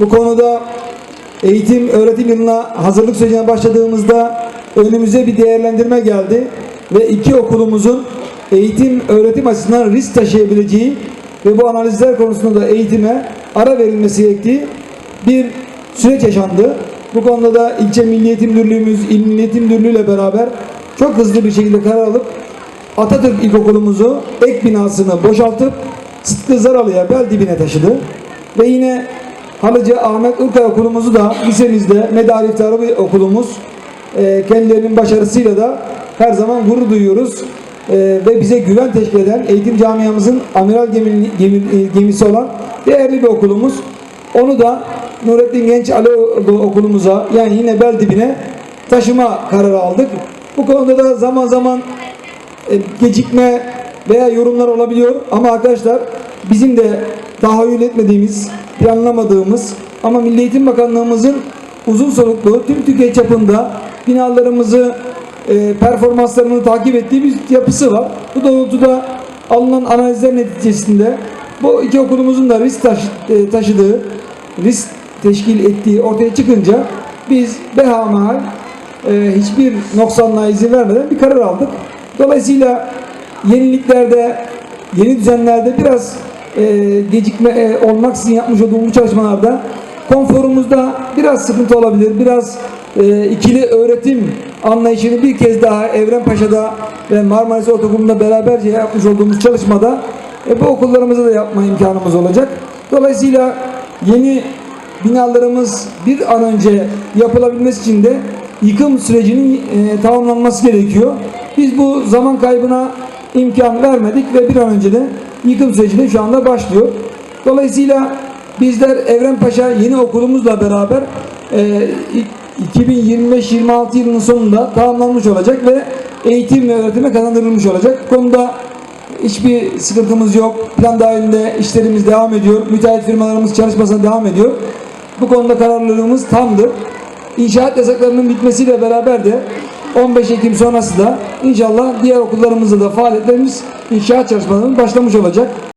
Bu konuda eğitim öğretim yılına hazırlık sürecine başladığımızda önümüze bir değerlendirme geldi ve iki okulumuzun eğitim öğretim açısından risk taşıyabileceği ve bu analizler konusunda da eğitime ara verilmesi gerektiği bir süreç yaşandı. Bu konuda da ilçe Milli Eğitim Müdürlüğümüz, İl Milli Eğitim Müdürlüğü beraber çok hızlı bir şekilde karar alıp Atatürk İlkokulumuzu ek binasını boşaltıp Sıtkı Zaralı'ya bel dibine taşıdı. Ve yine Halıcı Ahmet Urkay okulumuzu da lisemizde Medar İftarı okulumuz. Ee, kendilerinin başarısıyla da her zaman gurur duyuyoruz. Ee, ve bize güven teşkil eden eğitim camiamızın amiral gemi, gemi- e, gemisi olan değerli bir okulumuz. Onu da Nurettin Genç Ali okulumuza yani yine bel dibine taşıma kararı aldık. Bu konuda da zaman zaman e, gecikme veya yorumlar olabiliyor ama arkadaşlar bizim de tahayyül etmediğimiz, planlamadığımız ama Milli Eğitim Bakanlığımızın uzun soluklu tüm Türkiye çapında binalarımızı e, performanslarını takip ettiği bir yapısı var. Bu doğrultuda alınan analizler neticesinde bu iki okulumuzun da risk taşı- e, taşıdığı, risk teşkil ettiği ortaya çıkınca biz behamahal e, hiçbir noksanlığa izin vermeden bir karar aldık. Dolayısıyla yeniliklerde, yeni düzenlerde biraz e, gecikme e, olmaksızın yapmış olduğumuz çalışmalarda konforumuzda biraz sıkıntı olabilir. Biraz e, ikili öğretim anlayışını bir kez daha Evrenpaşa'da ve Marmaris Ortaokulu'nda beraberce yapmış olduğumuz çalışmada e, bu okullarımızda da yapma imkanımız olacak. Dolayısıyla yeni binalarımız bir an önce yapılabilmesi için de yıkım sürecinin e, tamamlanması gerekiyor. Biz bu zaman kaybına imkan vermedik ve bir an önce de yıkım süreci şu anda başlıyor. Dolayısıyla bizler Evrenpaşa yeni okulumuzla beraber e, 2025-26 yılının sonunda tamamlanmış olacak ve eğitim ve öğretime kazandırılmış olacak. Bu konuda Hiçbir sıkıntımız yok. Plan dahilinde işlerimiz devam ediyor. Müteahhit firmalarımız çalışmasına devam ediyor. Bu konuda kararlılığımız tamdır. İnşaat yasaklarının bitmesiyle beraber de 15 Ekim sonrası da inşallah diğer okullarımızda da faaliyetlerimiz inşaat çalışmalarının başlamış olacak.